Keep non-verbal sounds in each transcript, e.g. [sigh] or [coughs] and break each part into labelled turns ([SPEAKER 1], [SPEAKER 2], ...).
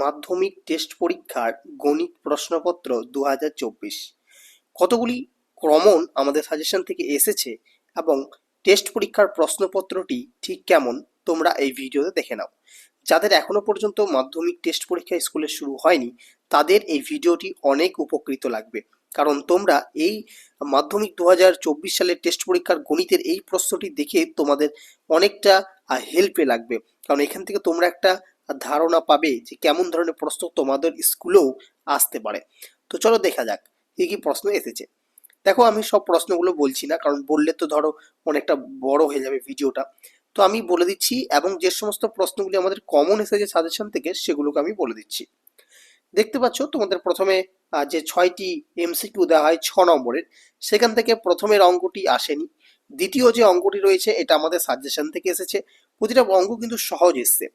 [SPEAKER 1] মাধ্যমিক টেস্ট পরীক্ষার গণিত প্রশ্নপত্র দু হাজার চব্বিশ। কতগুলি ক্রমণ আমাদের সাজেশন থেকে এসেছে এবং টেস্ট পরীক্ষার প্রশ্নপত্রটি ঠিক কেমন তোমরা এই ভিডিওতে দেখে নাও। যাদের এখনও পর্যন্ত মাধ্যমিক টেস্ট পরীক্ষা স্কুলে শুরু হয়নি, তাদের এই ভিডিওটি অনেক উপকৃত লাগবে। কারণ তোমরা এই মাধ্যমিক দু হাজার চব্বিশ সালের টেস্ট পরীক্ষার গণিতের এই প্রশ্নটি দেখে তোমাদের অনেকটা হেল্পে লাগবে। কারণ এখান থেকে তোমরা একটা ধারণা পাবে যে কেমন ধরনের প্রশ্ন তোমাদের স্কুলেও আসতে পারে। তো চলো দেখা যাক, কি কি প্রশ্ন এসেছে। দেখো, আমি সব প্রশ্নগুলো বলছি না, কারণ বললে তো ধরো অনেকটা বড় হয়ে যাবে ভিডিওটা। তো আমি বলে দিচ্ছি, এবং যে সমস্ত প্রশ্নগুলি আমাদের কমন এসেছে সাজেশন থেকে, সেগুলোকে আমি বলে দিচ্ছি। দেখতে পাচ্ছ, তোমাদের প্রথমে যে ছয়টি এমসিকিউ দেওয়া হয় ছ নম্বরের, সেখান থেকে প্রথমের অঙ্কটি আসেনি। দ্বিতীয় যে অঙ্কটি রয়েছে, এটা আমাদের সাজেশন থেকে এসেছে। প্রতিটা অঙ্ক কিন্তু সহজ এসছে।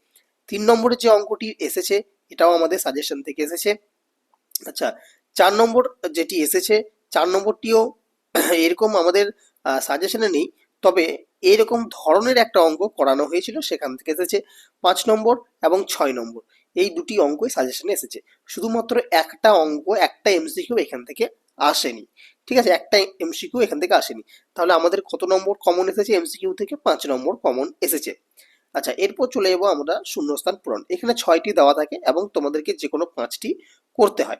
[SPEAKER 1] তিন নম্বরের যে অঙ্কটি এসেছে, এটাও আমাদের সাজেশন থেকে এসেছে। আচ্ছা চার নম্বর যেটি এসেছে, চার নম্বরটিও এরকম আমাদের সাজেশনে নেই, তবে এরকম ধরনের একটা অঙ্ক করানো হয়েছিল, সেখান থেকে এসেছে পাঁচ নম্বর এবং ছয় নম্বর। এই দুটি অঙ্কই সাজেশনে এসেছে। শুধুমাত্র একটা অঙ্ক, একটা এমসিকিউ এখান থেকে আসেনি। ঠিক আছে, একটা এমসিকিউ এখান থেকে আসেনি। তাহলে আমাদের কত নম্বর কমন এসেছে? এমসিকিউ থেকে পাঁচ নম্বর কমন এসেছে। আচ্ছা এরপর চলে যাব আমরা শূন্যস্থান পূরণ। এখানে ছয়টি দেওয়া থাকে এবং তোমাদেরকে যে কোনো পাঁচটি করতে হয়।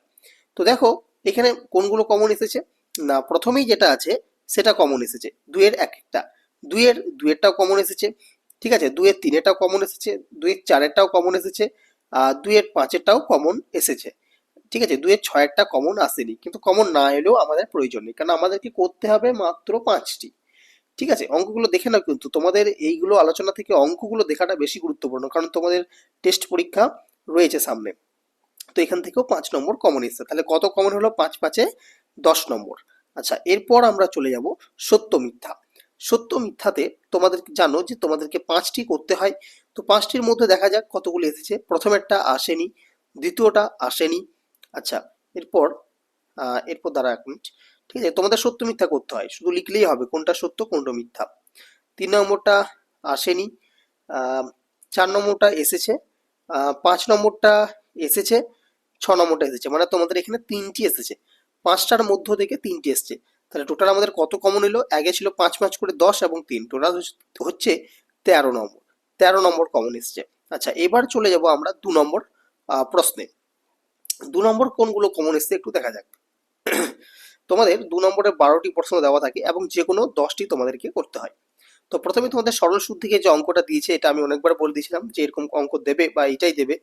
[SPEAKER 1] তো দেখো, এখানে কোনগুলো কমন এসেছে? না, প্রথমেই যেটা আছে, সেটা কমন এসেছে। দুইয়ের এক একটা দুইয়ের, দুইয়েরটাও কমন এসেছে, ঠিক আছে? দুইয়ের তিনেরটাও কমন এসেছে, দুইয়ের চারেরটাও কমন এসেছে, আর দুইয়ের পাঁচেরটাও কমন এসেছে, ঠিক আছে? দুইয়ের ছয়েরটা কমন আসেনি, কিন্তু কমন না এলেও আমাদের প্রয়োজন নেই, কারণ আমাদেরকে করতে হবে মাত্র পাঁচটি। ঠিক আছে, অঙ্কগুলো দেখে নাও কিন্তু। তোমাদের এইগুলো আলোচনা থেকে অঙ্কগুলো দেখাটা বেশি গুরুত্বপূর্ণ, কারণ তোমাদের টেস্ট পরীক্ষা রয়েছে সামনে। তো এখান থেকেও পাঁচ নম্বর কমন এসছে তাহলে কত কমন হলো? পাঁচ পাঁচে দশ নম্বর। আচ্ছা এরপর আমরা চলে যাব সত্য মিথ্যা। সত্য মিথ্যাতে তোমাদের জানো যে তোমাদেরকে পাঁচটি করতে হয়। তো পাঁচটির মধ্যে দেখা যাক কতগুলো এসেছে। প্রথমেরটা আসেনি, দ্বিতীয়টা আসেনি। আচ্ছা এরপর এরপর দাঁড়া এক মিনিট ঠিক আছে? তোমাদের সত্য মিথ্যা করতে হয়। শুধু লিখলেই হবে কোনটা সত্য, কোনটা মিথ্যা। তিন নম্বরটা আসেনি। চার নম্বরটা এসেছে। পাঁচ নম্বরটা এসেছে, ছ নম্বরটা এসেছে। মানে তোমাদের এখানে তিনটি এসেছে। পাঁচটার মধ্য থেকে তিনটি এসেছে। তাহলে টোটাল আমাদের কত কমন এলো আগে ছিল পাঁচ পাঁচ করে দশ এবং তিন। টোটাল হচ্ছে তেরো নম্বর। তেরো নম্বর কমন এসেছে। আচ্ছা এবার চলে যাব আমরা দু নম্বর প্রশ্নে। দু নম্বর কোনগুলো কমন এসেছে একটু দেখা যাক। তোমাদের দু নম্বরে বারোটি প্রশ্ন দেওয়া থাকে এবং যে কোনো দশটি তোমাদেরকে করতে হয়। তো প্রথমে তোমাদের সরল সুদ থেকে যে অঙ্কটা দিয়েছে, এটা আমি অনেকবার বলে দিয়েছিলাম যে এরকম অঙ্ক দেবে বা এটাই দেবে।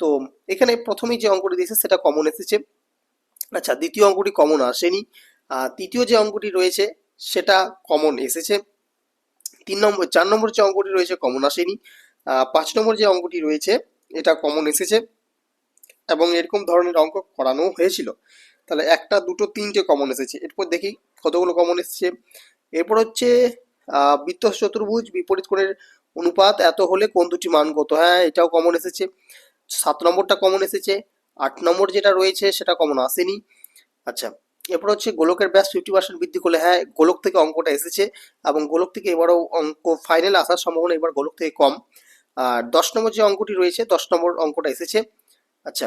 [SPEAKER 1] তো এখানে প্রথমেই যে অঙ্কটি দিয়েছে, সেটা কমন এসেছে। আচ্ছা দ্বিতীয় অঙ্কটি কমন আসেনি। তৃতীয় যে অঙ্কটি রয়েছে, সেটা কমন এসেছে। তিন নম্বর, চার নম্বর যে অঙ্কটি রয়েছে কমন আসেনি। পাঁচ নম্বর যে অঙ্কটি রয়েছে, এটা কমন এসেছে। এবং এরকম ধরনের অঙ্ক করানো হয়েছিল। তাহলে একটা, দুটো, তিনটে কমন এসেছে। এরপর দেখি কতগুলো কমন এসেছে। এরপর হচ্ছে বৃত্ত চতুর্ভুজ, বিপরীত কোণের অনুপাত, এত হলে কোন দুটি মান কত? হ্যাঁ এটাও কমন এসেছে। সাত নম্বরটা কমন এসেছে। আট নম্বর যেটা রয়েছে, সেটা কমন আসেনি। আচ্ছা এরপর হচ্ছে গোলকের ব্যাস ফিফটি পার্সেন্ট বৃদ্ধি করলে হ্যাঁ গোলক থেকে অঙ্কটা এসেছে এবং গোলক থেকে এবারও অঙ্ক ফাইনাল আসার সম্ভাবনা এবার গোলক থেকে কম। আর দশ নম্বর যে অঙ্কটি রয়েছে, দশ নম্বর অঙ্কটা এসেছে। আচ্ছা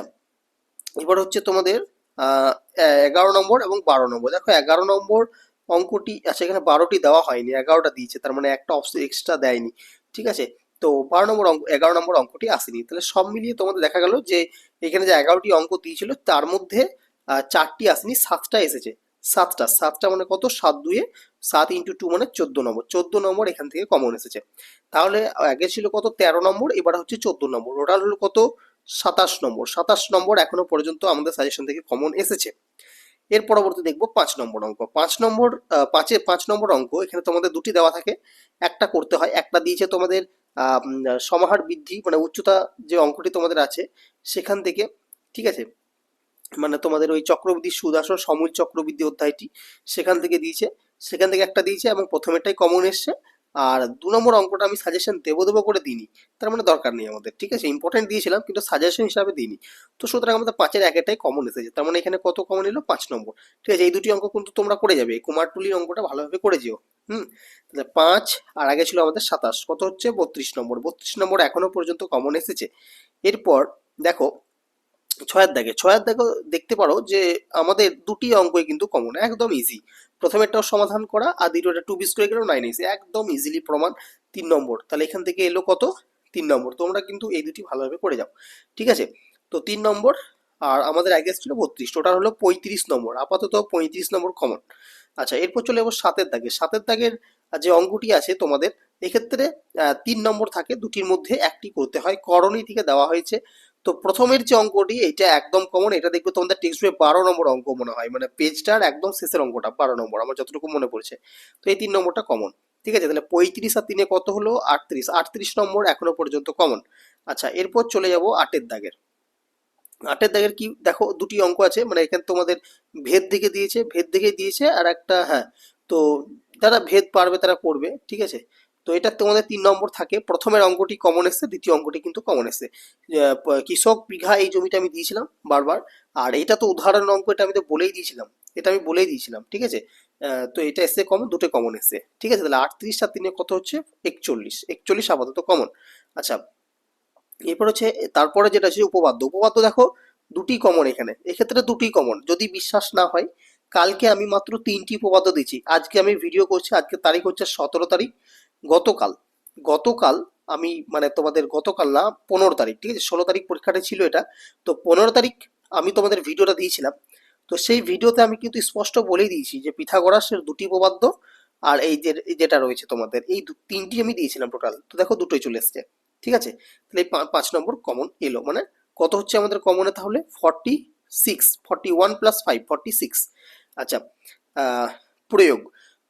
[SPEAKER 1] এবার হচ্ছে তোমাদের এগারো নম্বর এবং বারো নম্বর। দেখো, এগারো নম্বর অঙ্কটি আচ্ছা এখানে বারোটি দেওয়া হয়নি, এগারোটা দিয়েছে, তার মানে একটা অপশন এক্সট্রা দেয়নি, ঠিক আছে? তো বারো নম্বর অঙ্ক, এগারো নম্বর অঙ্কটি আসেনি। তাহলে সব মিলিয়ে তোমাদের দেখা গেল যে এখানে যে এগারোটি অঙ্ক দিয়েছিল, তার মধ্যে চারটি আসেনি, সাতটা এসেছে। সাতটা সাতটা মানে কত? সাত দুয়ে সাত ইন্টু টু মানে চোদ্দ নম্বর। চোদ্দ নম্বর এখান থেকে কমন এসেছে। তাহলে আগে ছিল কত? তেরো নম্বর, এবার হচ্ছে চোদ্দ নম্বর। টোটাল হলো কত? সাতাশ নম্বর। সাতাশ নম্বর এখনও পর্যন্ত আমাদের সাজেশন থেকে কমন এসেছে। এর পরবর্তী দেখব পাঁচ নম্বর অঙ্ক। পাঁচ নম্বর পাঁচে পাঁচ নম্বর অঙ্ক, এখানে তোমাদের দুটি দেওয়া থাকে। একটা করতে হয়, একটা দিয়েছে তোমাদের সমাহার বৃদ্ধি মানে উচ্চতা যে অঙ্কটি তোমাদের আছে, সেখান থেকে, ঠিক আছে? মানে তোমাদের ওই চক্রবৃদ্ধি সুদ সমূল চক্রবৃদ্ধি অধ্যায়টি, সেখান থেকে দিয়েছে, সেখান থেকে একটা দিয়েছে এবং প্রথমেরটাই কমন এসছে। আর দু নম্বর অঙ্কটা আমি সাজেশন দেবো দেবো করে দিইনি। তার মানে দরকার নেই আমাদের, ঠিক আছে? ইম্পর্টেন্ট দিয়েছিলাম, কিন্তু সাজেশন হিসাবে দিইনি। তো সুতরাং আমাদের পাঁচের একটাই কমন এসেছে। তার মানে এখানে কত কমন এলো? পাঁচ নম্বর। ঠিক আছে? এই দুটি অঙ্ক কিন্তু তোমরা করে যাবে। কুমারটুলির অঙ্কটা ভালোভাবে করে যেও। হুম? তাহলে পাঁচ, আর আগে ছিল আমাদের সাতাশ। কত হচ্ছে? বত্রিশ নম্বর। বত্রিশ নম্বর এখনও পর্যন্ত কমন এসেছে। এরপর দেখো ছয়ের দাগে। ছয়ের দাগে দেখতে পারো যে আমাদের দুটি অঙ্কই কিন্তু কমন একদম ইজি প্রথমেরটাও সমাধান করা আর দ্বিতীয়টা টু বি করে গেলেও নাইন ইজি একদম ইজিলি প্রমাণ তিন নম্বর। তাহলে এখান থেকে এলো কত? তিন নম্বর। তোমরা কিন্তু এই দুটি ভালোভাবে করে যাও। ঠিক আছে? তো তিন নম্বর আর আমাদের আগে ছিল বত্রিশ। টোটাল হলো পঁয়ত্রিশ নম্বর। আপাতত পঁয়ত্রিশ নম্বর কমন আচ্ছা এরপর চলে যাব সাতের দাগে। সাতের দাগের যে অঙ্কটি আছে তোমাদের, এক্ষেত্রে তিন নম্বর থাকে। দুটির মধ্যে একটি করতে হয়। করণী থেকে দেওয়া হয়েছে। তো প্রথমের যে অঙ্কটি, এটা একদম কমন এটা দেখবে তোমাদের টেক্সট বইয়ে বারো নম্বর অঙ্ক মনে হয়। মানে পেজটার একদম শেষের অঙ্কটা, বারো নম্বর, আমার যতটুকু মনে পড়ছে। তো এই তিন নম্বরটা কমন ঠিক আছে? তাহলে পঁয়ত্রিশ আর তিনে কত হলো? আটত্রিশ। আটত্রিশ নম্বর এখনও পর্যন্ত কমন আচ্ছা এরপর চলে যাব আটের দাগের। আটের দাগের কি, দেখো, দুটি অঙ্ক আছে। মানে এখানে তোমাদের ভেদ দিকে দিয়েছে, ভেদ দিকে দিয়েছে, আর একটা হ্যাঁ। তো যারা ভেদ পারবে তারা করবে। ঠিক আছে? তো এটা তোমাদের তিন নম্বর থাকে। প্রথমের অঙ্কটি কমন এসছে দ্বিতীয় অঙ্কটি কিন্তু কমন এসছে কৃষক বিঘা এই জমিটা আমি দিয়েছিলাম বারবার। আর এটা তো উদাহরণ অঙ্ক, এটা আমি তো বলেই দিয়েছিলাম। এটা আমি বলেই দিয়েছিলাম, ঠিক আছে? তো এটা এসছে কমন দুটো কমন এসছে ঠিক আছে? তাহলে আটত্রিশ আর তিনে কত হচ্ছে? একচল্লিশ। একচল্লিশ আপাতত কমন আচ্ছা এরপর হচ্ছে, তারপরে যেটা আছে উপপাদ্য। উপপাদ্য দেখো, দুটি কমন এখানে। এক্ষেত্রে দুটি কমন যদি বিশ্বাস না হয়, কালকে আমি মাত্র তিনটি উপপাদ্য দিচ্ছি আজকে আমি ভিডিও করছি আজকে তারিখ হচ্ছে সতেরো তারিখ। গতকাল গতকাল আমি মানে তোমাদের গতকাল না, পনেরো তারিখ, ঠিক আছে? ষোলো তারিখ পরীক্ষাটা ছিল এটা। তো পনেরো তারিখ আমি তোমাদের ভিডিওটা দিয়েছিলাম। তো সেই ভিডিওতে আমি কিন্তু স্পষ্ট বলেই দিয়েছি যে পিথাগোরাসের দুটি উপপাদ্য আর এই যে যেটা রয়েছে তোমাদের, এই তিনটি আমি দিয়েছিলাম টোটাল তো দেখো দুটোই চলে এসছে, ঠিক আছে? তাহলে এই পাঁচ নম্বর কমন এলো মানে কত হচ্ছে আমাদের কমনে তাহলে? Forty six forty one plus five forty six আচ্ছা প্রয়োগ।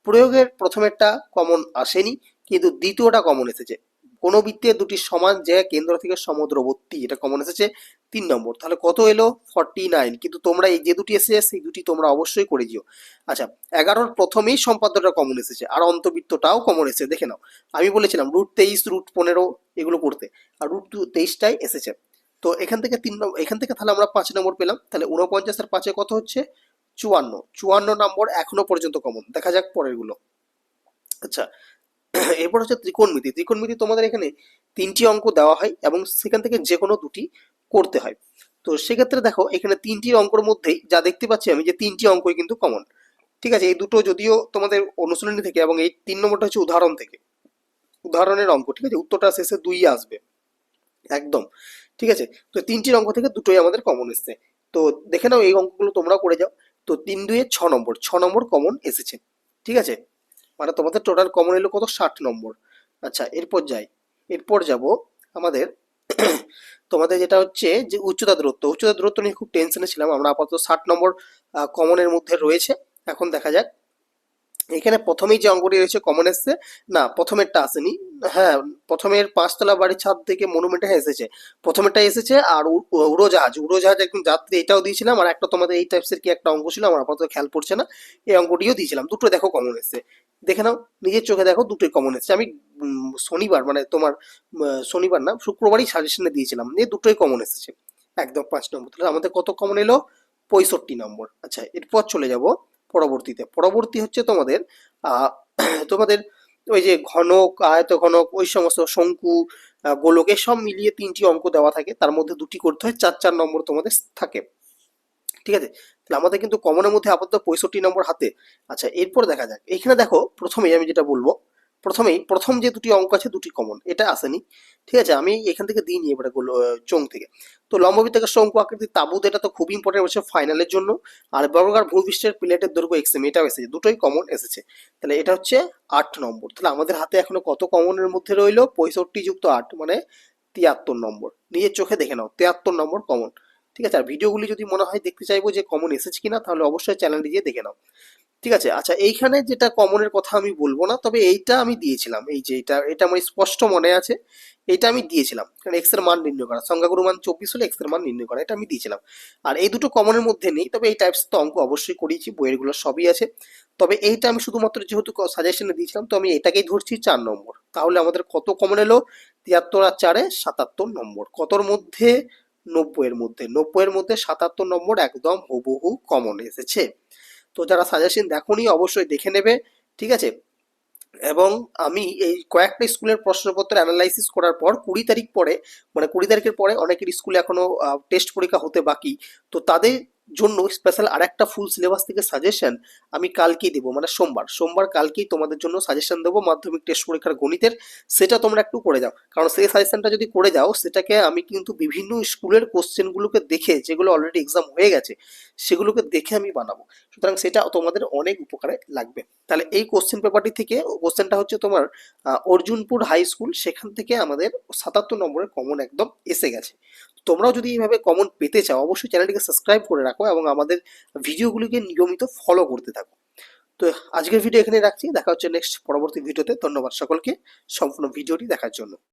[SPEAKER 1] প্রয়োগের প্রথমেরটা কমন আসেনি কিন্তু দ্বিতীয়টা কমন এসেছে। কোনো বৃত্তে দুটি সমান জায়গা কেন্দ্র থেকে সমুদ্রবর্তী এটা কমন এসেছে তিন নম্বর। তাহলে কত এলো? ফর্টি নাইন কিন্তু তোমরা এই যে দুটি এসেছে, সেই দুটি তোমরা অবশ্যই করে দিও। আচ্ছা এগারোর প্রথমেই সম্পাদ্যটা কমন এসেছে, আর অন্তবৃত্তটাও কমন এসেছে। দেখে নাও, আমি বলেছিলাম রুট তেইশ রুট পনেরো, এগুলো করতে। আর রুট তেইশটাই এসেছে। তো এখান থেকে তিন নম্বর এখান থেকে তাহলে আমরা পাঁচ নম্বর পেলাম। তাহলে উনপঞ্চাশের পাঁচে কত হচ্ছে? চুয়ান্ন। চুয়ান্ন নম্বর এখনও পর্যন্ত কমন দেখা যাক পরেরগুলো। আচ্ছা [coughs] এরপর হচ্ছে ত্রিকোণমিতি। ত্রিকোণমিতি তোমাদের এখানে তিনটি অঙ্ক দেওয়া হয় এবং সেখান থেকে যে কোনো দুটি করতে হয়। তো সেক্ষেত্রে দেখো, এখানে তিনটি অঙ্কর মধ্যেই যা দেখতে পাচ্ছি আমি যে তিনটি অঙ্কই কিন্তু কমন ঠিক আছে? এই দুটো যদিও তোমাদের অনুশীলনী থেকে এবং এই তিন নম্বরটা হচ্ছে উদাহরণ থেকে। উদাহরণের অঙ্ক, ঠিক আছে? উত্তরটা শেষে দুই আসবে। একদম। ঠিক আছে? তো তিনটির অঙ্ক থেকে দুটোই আমাদের কমন এসছে। তো দেখে নাও এই অঙ্কগুলো তোমরা করে যাও। তো তিন দুয়ে ছ নম্বর। ছ নম্বর কমন এসেছে। ঠিক আছে? মানে তোমাদের টোটাল কমন এলো কত? ষাট নম্বর। আচ্ছা এরপর যাই। এরপর যাব আমাদের, [clears throat] তোমাদের যেটা হচ্ছে যে উচ্চতা দূরত্ব। উচ্চতা দূরত্ব নিয়ে খুব টেনশনে ছিলাম। আমরা আপাতত ষাট নম্বর কমনের মধ্যে রয়েছে। এখন দেখা যাক। এখানে প্রথমেই যে অঙ্কটি রয়েছে কমন এসছে, না, প্রথমেরটা আসেনি। হ্যাঁ প্রথমের পাঁচতলা বাড়ির ছাদ থেকে মনুমেন্টে এসেছে। প্রথমেরটা এসেছে আর উড়োজাহাজ। উড়োজাহাজ একদম যাত্রী, এটাও দিয়েছিলাম। আর একটা তোমাদের এই টাইপসের কি একটা অঙ্ক ছিল? আমার আপাতত খেয়াল পড়ছে না। এই অঙ্কটিও দিয়েছিলাম। দুটো দেখো কমন এসছে। দেখে নাও, নিজের চোখে দেখো দুটোই কমন এসছে। আমি শনিবার মানে তোমার শনিবার না, শুক্রবারই সাজেশনে দিয়েছিলাম এই দুটোই কমন এসেছে। একদম পাঁচ নম্বর। তাহলে আমাদের কত কমন এলো? পঁয়ষট্টি নম্বর। আচ্ছা এরপর চলে যাব। পরবর্তীতে। পরবর্তী হচ্ছে তোমাদের তোমাদের ওই যে ঘনক আয়ত ঘনক ওই সমস্ত শঙ্কু গোলক সব মিলিয়ে তিনটি অঙ্ক দেওয়া থাকে। তার মধ্যে দুটি করতে হয়, চার চার নম্বর তোমাদের থাকে। ঠিক আছে? তাহলে আমাদের কিন্তু কমনের মধ্যে আপাতত পঁয়ষট্টি নম্বর হাতে। আচ্ছা এরপর দেখা যাক। এখানে দেখো, প্রথমেই আমি যেটা বলব প্রথমেই প্রথম যে দুটি অঙ্ক আছে দুটি কমন এটা আসেনি। ঠিক আছে আমি এখান থেকে দিইনি এবারে গোল- আহ, চোং থেকে। তো লম্ববৃত্তাকার শঙ্কু আকৃতির তাবুত এটা তো খুব ইম্পর্টেন্ট হচ্ছে ফাইনালের জন্য। আর বর্গাকার ভূপৃষ্ঠের প্লেটের দৈর্ঘ্য এক্সএম এটাও এসেছে দুটোই কমন এসেছে। তাহলে এটা হচ্ছে আট নম্বর। তাহলে আমাদের হাতে এখনও কত কমনের মধ্যে রইল? পঁয়ষট্টি যুক্ত আট মানে তিয়াত্তর নম্বর। নিজের চোখে দেখে নাও তিয়াত্তর নম্বর কমন ঠিক আছে আর ভিডিওগুলি যদি মনে হয় দেখতে চাইব যে কমন এসেছে কিনা তাহলে অবশ্যই চ্যানেলটি গিয়ে দেখে নাও। ঠিক আছে? আচ্ছা এইখানে যেটা কমনের কথা আমি বলব না, তবে এইটা আমি দিয়েছিলাম। এই যে এটা এটা আমার স্পষ্ট মনে আছে। এটা আমি দিয়েছিলাম। কারণ এক্সের মান নির্ণয় করা। সংখ্যাগুরু মান চব্বিশ হলে এক্সের মান নির্ণয় করা। এটা আমি দিয়েছিলাম। আর এই দুটো কমনের মধ্যে নেই, তবে এই টাইপস তো অঙ্ক অবশ্যই করিয়েছি, বইয়েরগুলো সবই আছে। তবে এইটা আমি শুধুমাত্র যেহেতু সাজেশনে দিয়েছিলাম, তো আমি এটাকেই ধরছি চার নম্বর। তাহলে আমাদের কত কমন এলো? তিয়াত্তর আর চারে সাতাত্তর নম্বর। কতর মধ্যে? নব্বইয়ের মধ্যে। নব্বইয়ের মধ্যে সাতাত্তর নম্বর একদম হুবহু কমন এসেছে। তো যারা সাজেশন দেখোনি অবশ্যই দেখে নেবে, ঠিক আছে? এবং আমি এই কয়েকটা স্কুলের প্রশ্নপত্র অ্যানালাইসিস করার পর কুড়ি তারিখ পরে মানে কুড়ি তারিখের পরে অনেকের স্কুলে এখনও টেস্ট পরীক্ষা হতে বাকি। তো তাদের জন্য স্পেশাল আরেকটা ফুল সিলেবাস থেকে সাজেশন আমি কালকেই দেবো মানে সোমবার। সোমবার কালকেই তোমাদের জন্য সাজেশন দেবো মাধ্যমিক টেস্ট পরীক্ষার গণিতের। সেটা তোমরা একটু করে যাও। কারণ সেই সাজেশনটা যদি করে যাও, সেটাকে আমি কিন্তু বিভিন্ন স্কুলের কোশ্চেনগুলোকে দেখে, যেগুলো অলরেডি এক্সাম হয়ে গেছে, সেগুলোকে দেখে আমি বানাবো। সুতরাং সেটা তোমাদের অনেক উপকারে লাগবে। তাহলে এই কোশ্চেন পেপারটি থেকে কোশ্চেনটা হচ্ছে তোমার অর্জুনপুর হাই স্কুল সেখান থেকে আমাদের সাতাত্তর নম্বরের কমন একদম এসে গেছে। তোমরাও যদি এইভাবে কমন পেতে চাও, অবশ্যই চ্যানেলটিকে সাবস্ক্রাইব করে রাখো। এবং আমাদের ভিডিওগুলিকে নিয়মিত ফলো করতে থাকো। তো আজকের ভিডিও এখানে রাখছি। দেখা হচ্ছে নেক্সট পরবর্তী ভিডিওতে ধন্যবাদ সকলকে। সম্পূর্ণ ভিডিওটি দেখার জন্য।